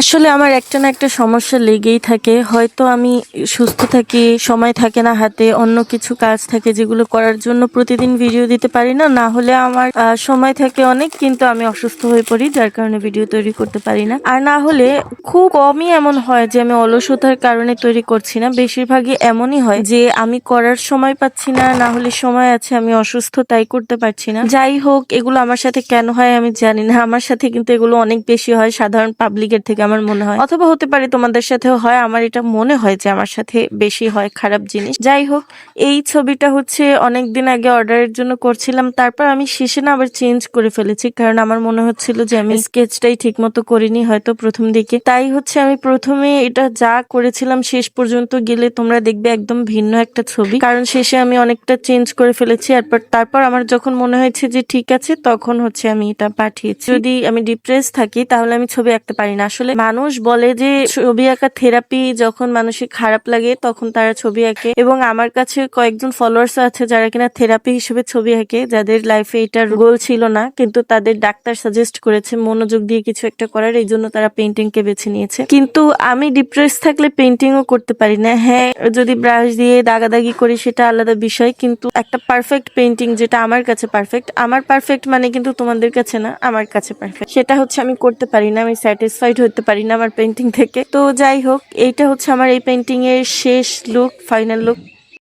আসলে আমার একটা না একটা সমস্যা লেগেই থাকে। হয়তো আমি সুস্থ থাকি, সময় থাকে না হাতে, অন্য কিছু কাজ থাকে যেগুলো করার জন্য প্রতিদিন ভিডিও দিতে পারি না। না হলে আমার সময় থাকে অনেক, কিন্তু আমি অসুস্থ হয়ে পড়ি, যার কারণে ভিডিও তৈরি করতে পারি না। আর না হলে খুব কমই এমন হয় যে আমি অলসতার কারণে তৈরি করছি না। বেশিরভাগই এমনই হয় যে আমি করার সময় পাচ্ছি না না হলে সময় আছে, আমি অসুস্থ তাই করতে পারছি না। যাই হোক, এগুলো আমার সাথে কেন হয় আমি জানি না। আমার সাথে কিন্তু এগুলো অনেক বেশি হয়, সাধারণ পাবলিকের থেকে আমার মনে হয়। অথবা হতে পারে তোমাদের সাথেও হয়, আমার এটা মনে হয় যে আমার সাথে বেশি হয় খারাপ জিনিস। যাই হোক, এই ছবিটা হচ্ছে অনেক দিন আগে অর্ডারের জন্য করছিলাম, তারপর আমি শেষে না আবার চেঞ্জ করে ফেলেছি, কারণ আমার মনে হচ্ছিল যে আমি স্কেচটাই ঠিক মতো করিনি হয়তো প্রথম দিকে। তাই হচ্ছে আমি প্রথমে এটা যা করেছিলাম শেষ পর্যন্ত গেলে তোমরা দেখবে একদম ভিন্ন একটা ছবি। কারণ শেষে আমি অনেকটা চেঞ্জ করে ফেলেছি তারপর তারপর আমার যখন মনে হয়েছে যে ঠিক আছে, তখন হচ্ছে আমি এটা পাঠিয়েছি। যদি আমি ডিপ্রেস থাকি, তাহলে আমি ছবি আঁকতে পারি না। আসলে মানুষ বলে যে ছবি আঁকা থেরাপি যখন মানুষের খারাপ লাগে তখন তারা ছবি আঁকে। এবং আমার কাছে কয়েকজন ফলোয়ার্স আছে যারা কিনা থেরাপি হিসেবে ছবি আঁকে, যাদের লাইফে এটার গোল ছিল না, কিন্তু তাদের ডাক্তার সাজেস্ট করেছে মনোযোগ দিয়ে কিছু একটা করার, এই জন্য তারা পেন্টিং কে বেছে নিয়েছে। কিন্তু আমি ডিপ্রেস থাকলে পেন্টিংও করতে পারি না। হ্যাঁ যদি ব্রাশ দিয়ে দাগাদাগি করি সেটা আলাদা বিষয়, কিন্তু একটা পারফেক্ট পেন্টিং যেটা আমার কাছে পারফেক্ট আমার পারফেক্ট মানে কিন্তু তোমাদের কাছে না, আমার কাছে পারফেক্ট সেটা হচ্ছে আমি করতে পারি না, আমি স্যাটিসফাইড হতে পারি না আমার পেন্টিং থেকে। তো যাই হোক, এইটা হচ্ছে আমার এই পেন্টিং এর শেষ লুক ফাইনাল লুক